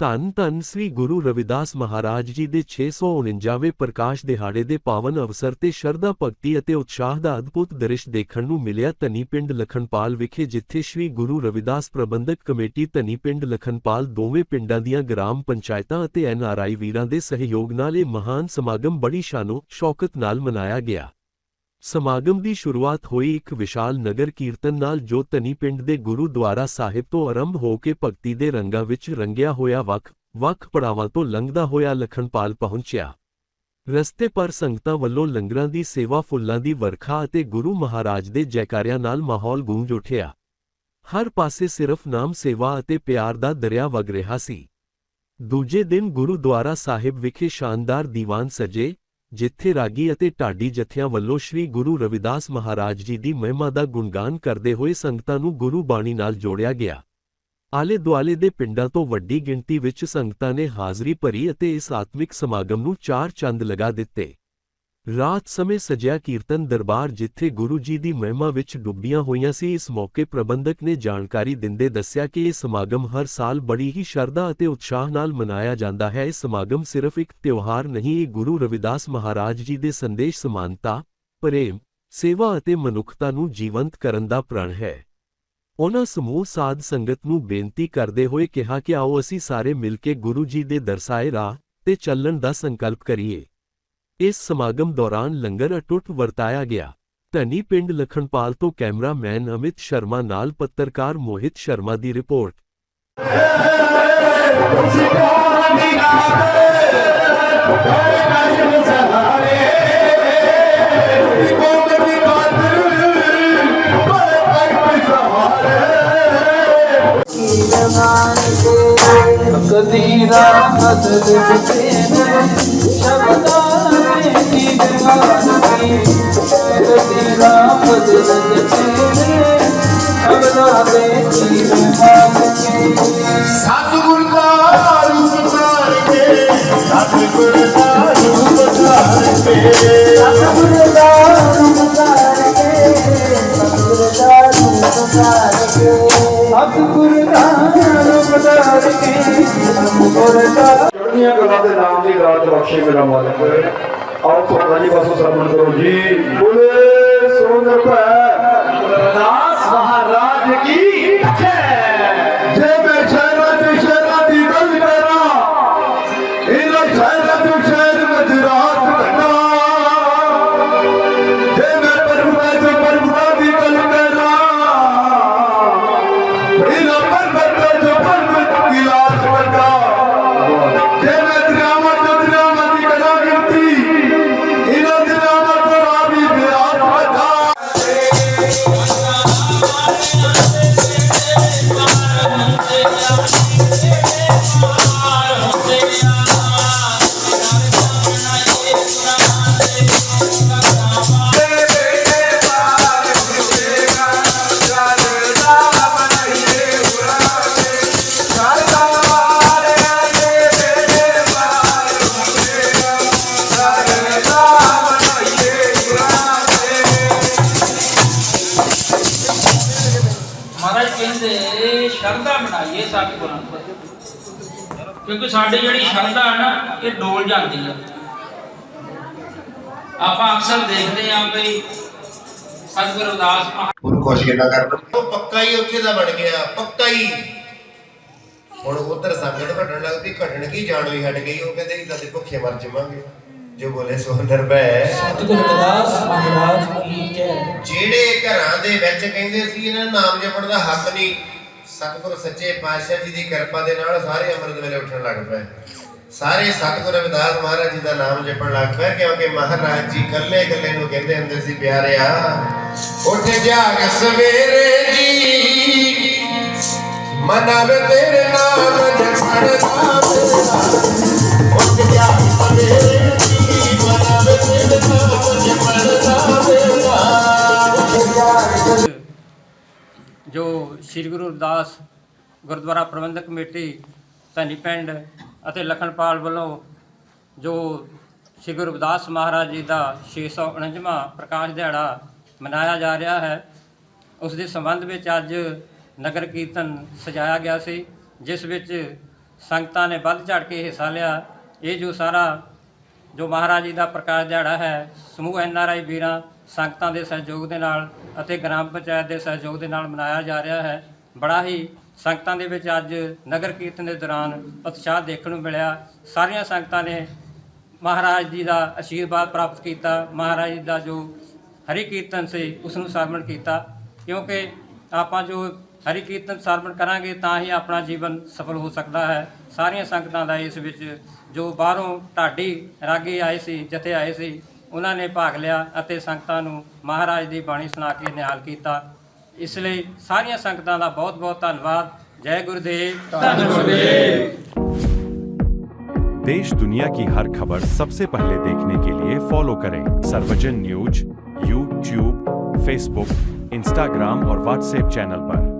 ਧੰਨ ਧੰਨ ਸ੍ਰੀ ਗੁਰੂ ਰਵਿਦਾਸ ਮਹਾਰਾਜ ਜੀ ਦੇ 649ਵੇਂ ਪ੍ਰਕਾਸ਼ ਦਿਹਾੜੇ ਦੇ ਪਾਵਨ ਅਵਸਰ ਤੇ ਸ਼ਰਧਾ, ਭਗਤੀ ਅਤੇ ਉਤਸ਼ਾਹ ਦਾ ਅਦਭੁਤ ਦ੍ਰਿਸ਼ ਦੇਖਣ ਨੂੰ ਮਿਲਿਆ ਧਨੀ ਪਿੰਡ ਲਖਨਪਾਲ ਵਿਖੇ, ਜਿੱਥੇ ਸ੍ਰੀ ਗੁਰੂ ਰਵਿਦਾਸ ਪ੍ਰਬੰਧਕ ਕਮੇਟੀ ਧਨੀ ਪਿੰਡ ਲਖਨਪਾਲ ਦੋਵੇਂ ਪਿੰਡਾਂ ਦੀਆਂ ਗ੍ਰਾਮ ਪੰਚਾਇਤਾਂ ਅਤੇ ਐਨਆਰਆਈ ਵੀਰਾਂ ਦੇ ਸਹਿਯੋਗ ਨਾਲ ਇਹ ਮਹਾਨ ਸਮਾਗਮ ਬੜੀ ਸ਼ਾਨੋ ਸ਼ੌਕਤ ਨਾਲ ਮਨਾਇਆ ਗਿਆ। ਸਮਾਗਮ ਦੀ ਸ਼ੁਰੂਆਤ ਹੋਈ ਇੱਕ ਵਿਸ਼ਾਲ ਨਗਰ ਕੀਰਤਨ ਨਾਲ ਜੋ ਧਨੀ ਪਿੰਡ ਦੇ ਗੁਰੂਦੁਆਰਾ ਸਾਹਿਬ ਤੋਂ ਆਰੰਭ ਹੋ ਕੇ ਭਗਤੀ ਦੇ ਰੰਗਾਂ ਵਿੱਚ ਰੰਗਿਆ ਹੋਇਆ ਵੱਖ ਵੱਖ ਪੜਾਵਾਂ ਤੋਂ ਲੰਘਦਾ ਹੋਇਆ ਲਖਨਪਾਲ ਪਹੁੰਚਿਆ। ਰਸਤੇ ਪਰ ਸੰਗਤਾਂ ਵੱਲੋਂ ਲੰਗਰਾਂ ਦੀ ਸੇਵਾ, ਫੁੱਲਾਂ ਦੀ ਵਰਖਾ ਅਤੇ ਗੁਰੂ ਮਹਾਰਾਜ ਦੇ ਜੈਕਾਰਿਆਂ ਨਾਲ ਮਾਹੌਲ ਗੂੰਜ ਉੱਠਿਆ। ਹਰ ਪਾਸੇ ਸਿਰਫ ਨਾਮ ਸੇਵਾ ਅਤੇ ਪਿਆਰ ਦਾ ਦਰਿਆ ਵਗ ਰਿਹਾ ਸੀ। ਦੂਜੇ ਦਿਨ ਗੁਰੂਦੁਆਰਾ ਸਾਹਿਬ ਵਿਖੇ ਸ਼ਾਨਦਾਰ ਦੀਵਾਨ ਸਜੇ ਜਿੱਥੇ ਰਾਗੀ ਅਤੇ ਢਾਡੀ ਜਥਿਆਂ ਵੱਲੋਂ ਸ੍ਰੀ ਗੁਰੂ ਰਵਿਦਾਸ ਮਹਾਰਾਜ ਜੀ ਦੀ ਮਹਿਮਾ ਦਾ ਗੁਣਗਾਨ ਕਰਦੇ ਹੋਏ ਸੰਗਤਾਂ ਨੂੰ ਗੁਰੂ ਬਾਣੀ ਨਾਲ ਜੋੜਿਆ ਗਿਆ। ਆਲੇ ਦੁਆਲੇ ਦੇ ਪਿੰਡਾਂ ਤੋਂ ਵੱਡੀ ਗਿਣਤੀ ਵਿੱਚ ਸੰਗਤਾਂ ਨੇ ਹਾਜ਼ਰੀ ਭਰੀ ਅਤੇ ਇਸ ਆਤਮਿਕ ਸਮਾਗਮ ਨੂੰ ਚਾਰ ਚੰਦ ਲਗਾ ਦਿੱਤੇ। ਰਾਤ ਸਮੇਂ ਸਜਿਆ ਕੀਰਤਨ ਦਰਬਾਰ ਜਿੱਥੇ ਗੁਰੂ ਜੀ ਦੀ ਮਹਿਮਾ ਵਿੱਚ ਡੁੱਬੀਆਂ ਹੋਈਆਂ ਸੀ, ਇਸ ਮੌਕੇ ਪ੍ਰਬੰਧਕ ਨੇ ਜਾਣਕਾਰੀ ਦਿੰਦੇ ਦੱਸਿਆ ਕਿ ਇਹ ਸਮਾਗਮ ਹਰ ਸਾਲ ਬੜੀ ਹੀ ਸ਼ਰਧਾ ਅਤੇ ਉਤਸ਼ਾਹ ਨਾਲ ਮਨਾਇਆ ਜਾਂਦਾ ਹੈ। ਇਹ ਸਮਾਗਮ ਸਿਰਫ ਇੱਕ ਤਿਉਹਾਰ ਨਹੀਂ, ਇਹ ਗੁਰੂ ਰਵਿਦਾਸ ਮਹਾਰਾਜ ਜੀ ਦੇ ਸੰਦੇਸ਼ ਸਮਾਨਤਾ, ਪ੍ਰੇਮ, ਸੇਵਾ ਅਤੇ ਮਨੁੱਖਤਾ ਨੂੰ ਜੀਵੰਤ ਕਰਨ ਦਾ ਪ੍ਰਣ ਹੈ। ਉਹਨਾਂ ਸਮੂਹ ਸਾਧ ਸੰਗਤ ਨੂੰ ਬੇਨਤੀ ਕਰਦੇ ਹੋਏ ਕਿਹਾ ਕਿ ਆਓ ਅਸੀਂ ਸਾਰੇ ਮਿਲ ਕੇ ਗੁਰੂ ਜੀ ਦੇ ਦਰਸਾਏ ਰਾਹ ਤੇ ਚੱਲਣ ਦਾ ਸੰਕਲਪ ਕਰੀਏ। ਇਸ ਸਮਾਗਮ ਦੌਰਾਨ ਲੰਗਰ ਅਟੁੱਟ ਵਰਤਾਇਆ ਗਿਆ ਧਨੀ ਪਿੰਡ ਲਖਣਪਾਲ ਤੋਂ ਕੈਮਰਾਮੈਨ ਅਮਿਤ ਸ਼ਰਮਾ ਨਾਲ ਪੱਤਰਕਾਰ ਮੋਹਿਤ ਸ਼ਰਮਾ ਦੀ ਰਿਪੋਰਟ ਕਦੀਰਾ ਅਦਦ ਤੇਰੇ ਸ਼ਬਦਾਂ ਦਿਵਾਨਗੀ ਕਦੀਰਾ ਅਦਦ ਤੇਰੇ ਸ਼ਬਦਾਂ ਮੇਰੀ ਦਿਵਾਨਗੀ ਸਤਿਗੁਰ ਦਾ ਰੂਪ ਧਾਰ ਕੇ ਸਤਿਗੁਰ ਦਾ ਰੂਪ ਧਾਰ ਕੇ ਸਤਿਗੁਰ ਦਾ ਰੂਪ ਧਾਰ ਕੇ ਸਤਿਗੁਰ ਦਾ ਰੂਪ ਧਾਰ ਕੇ ਸਤਿਗੁਰ ਦਾ ਰੂਪ ਧਾਰ ਕੇ ਸਤਿਗੁਰ ਦਾ ਚੜ੍ਹਦੀਆਂ ਕਲਾ ਦੇ ਨਾਮ ਦੀ ਰਾਤ ਬਖਸ਼ੇ ਮੇਰਾ ਮਾਲਕ ਆਓ ਜੀ ਬਸੋ ਸਰਵਣ ਕਰੋ ਜੀ। ਬੋਲੇ ਸੋਨਰ ਭੈ ਮਹਾਰਾਜ ਸ਼ਰਧਾ ਬਣਾਈਏ ਸਤਿਗੁਰਾਂ ਤੇ ਕਿਉਂਕਿ ਸਾਡੀ ਜਿਹੜੀ ਸ਼ਰਧਾ ਹੈ ਨਾ ਇਹ ਡੋਲ ਜਾਂਦੀ ਹੈ ਆਪਾਂ ਅਕਸਰ ਦੇਖਦੇ ਆਂ ਵੀ ਸਤਿਗੁਰੂ ਮਹਾ ਉਹਨੂੰ ਖੁਸ਼ ਕਿੰਨਾ ਕਰਨਾ ਉਹ ਪੱਕਾ ਹੀ ਉੱਥੇ ਦਾ ਬਣ ਗਿਆ ਪੱਕਾ ਹੀ। ਹੁਣ ਉਧਰ ਸੰਗਤ ਘਟਣ ਲੱਗਦੀ ਘਟਣ ਕੀ ਜਾਣ ਹੋਈ ਹਟ ਗਈ ਉਹ ਕਹਿੰਦੇ ਇਦਾਂ ਦੇ ਭੁੱਖੇ ਮਰ ਜਾਵਾਂਗੇ। ਜੋ ਬੋਲੇ ਸੋ ਨਿਰਭੈ। ਸਤਿਗੁਰ ਰਵਿਦਾਸ ਮਹਾਰਾਜ ਕੀ ਜੈ। ਜਿਹੜੇ ਘਰਾਂ ਦੇ ਵਿੱਚ ਕਹਿੰਦੇ ਸੀ ਇਹਨਾਂ ਨੂੰ ਨਾਮ ਜਪਣ ਦਾ ਹੱਕ ਨਹੀਂ ਸਤਿਗੁਰ ਸੱਚੇ ਪਾਤਸ਼ਾਹ ਜੀ ਦੀ ਕਿਰਪਾ ਦੇ ਨਾਲ ਸਾਰੇ ਅੰਮ੍ਰਿਤ ਵੇਲੇ ਉੱਠਣ ਲੱਗ ਪਏ। ਸਾਰੇ ਸਤਿਗੁਰ ਰਵਿਦਾਸ ਮਹਾਰਾਜ ਜੀ ਦਾ ਨਾਮ ਜਪਣ ਲੱਗ ਪਏ, ਕਿਉਂਕਿ ਮਹਾਰਾਜ ਜੀ ਕੱਲੇ ਕੱਲੇ ਨੂੰ ਕਹਿੰਦੇ ਹੁੰਦੇ ਸੀ ਪਿਆਰਿਆ ਉੱਠ ਜਾਗ ਸਵੇਰੇ ਜੀ। ਮਨਾਵੇ ਤੇਰੇ ਨਾਮ ਜਪਣ ਦਾ ਮੇਰਾ ਸ੍ਰੀ ਗੁਰੂ ਰਵਿਦਾਸ ਗੁਰਦੁਆਰਾ ਪ੍ਰਬੰਧਕ ਕਮੇਟੀ, ਧਨੀ ਪਿੰਡ ਅਤੇ ਲਖਨਪਾਲ ਵੱਲੋਂ ਜੋ ਸ੍ਰੀ ਗੁਰੂ ਰਵਿਦਾਸ ਮਹਾਰਾਜ ਜੀ ਦਾ 649ਵਾਂ ਪ੍ਰਕਾਸ਼ ਦਿਹਾੜਾ ਮਨਾਇਆ ਜਾ ਰਿਹਾ ਹੈ, ਉਸ ਦੇ ਸੰਬੰਧ ਵਿੱਚ ਅੱਜ ਨਗਰ ਕੀਰਤਨ ਸਜਾਇਆ ਗਿਆ ਸੀ, ਜਿਸ ਵਿੱਚ ਸੰਗਤਾਂ ਨੇ ਵੱਧ ਚੜ ਕੇ ਹਿੱਸਾ ਲਿਆ। ਇਹ ਜੋ ਸਾਰਾ ਜੋ ਮਹਾਰਾਜ ਜੀ ਦਾ ਪ੍ਰਕਾਸ਼ ਦਿਹਾੜਾ ਹੈ, ਸਮੂਹ ਐਨ ਆਰ ਆਈ ਵੀਰਾਂ ਸੰਗਤਾਂ ਦੇ ਸਹਿਯੋਗ ਦੇ ਨਾਲ ਅਤੇ ਗ੍ਰਾਮ ਪੰਚਾਇਤ ਦੇ ਸਹਿਯੋਗ ਦੇ ਨਾਲ ਮਨਾਇਆ ਜਾ ਰਿਹਾ ਹੈ। ਬੜਾ ਹੀ ਸੰਗਤਾਂ ਦੇ ਵਿੱਚ ਅੱਜ ਨਗਰ ਕੀਰਤਨ ਦੇ ਦੌਰਾਨ ਉਤਸ਼ਾਹ ਦੇਖਣ ਨੂੰ ਮਿਲਿਆ। ਸਾਰੀਆਂ ਸੰਗਤਾਂ ਨੇ ਮਹਾਰਾਜ ਜੀ ਦਾ ਆਸ਼ੀਰਵਾਦ ਪ੍ਰਾਪਤ ਕੀਤਾ। ਮਹਾਰਾਜ ਜੀ ਦਾ ਜੋ ਹਰੀ ਕੀਰਤਨ ਸੀ ਉਸ ਨੂੰ ਸਰਵਣ ਕੀਤਾ। ਕਿਉਂਕਿ ਆਪਾਂ ਜੋ ਹਰੀ ਕੀਰਤਨ ਸਰਵਣ ਕਰਾਂਗੇ, ਤਾਂ ਹੀ ਆਪਣਾ ਜੀਵਨ ਸਫਲ ਹੋ ਸਕਦਾ ਹੈ। ਸਾਰੀਆਂ ਸੰਗਤਾਂ ਦਾ ਇਸ ਵਿੱਚ ਜੋ ਬਾਹਰੋਂ ਢਾਡੀ ਰਾਗੀ ਆਏ ਸੀ, ਜਥੇ ਆਏ ਸੀ ਉਹਨਾਂ ਨੇ ਭਾਗ ਲਿਆ ਅਤੇ ਸੰਗਤਾਂ ਨੂੰ ਮਹਾਰਾਜ ਦੀ ਬਾਣੀ ਸੁਣਾ ਕੇ ਨਿਹਾਲ ਕੀਤਾ ਇਸ ਲਈ ਸਾਰੀਆਂ ਸੰਗਤਾਂ ਦਾ ਬਹੁਤ ਬਹੁਤ ਧੰਨਵਾਦ ਜੈ ਗੁਰਦੇਵ ਧੰਨ देश दुनिया की हर खबर सबसे पहले देखने के लिए फॉलो करें Sarvajan news YouTube Facebook Instagram और व्हाट्सएप चैनल पर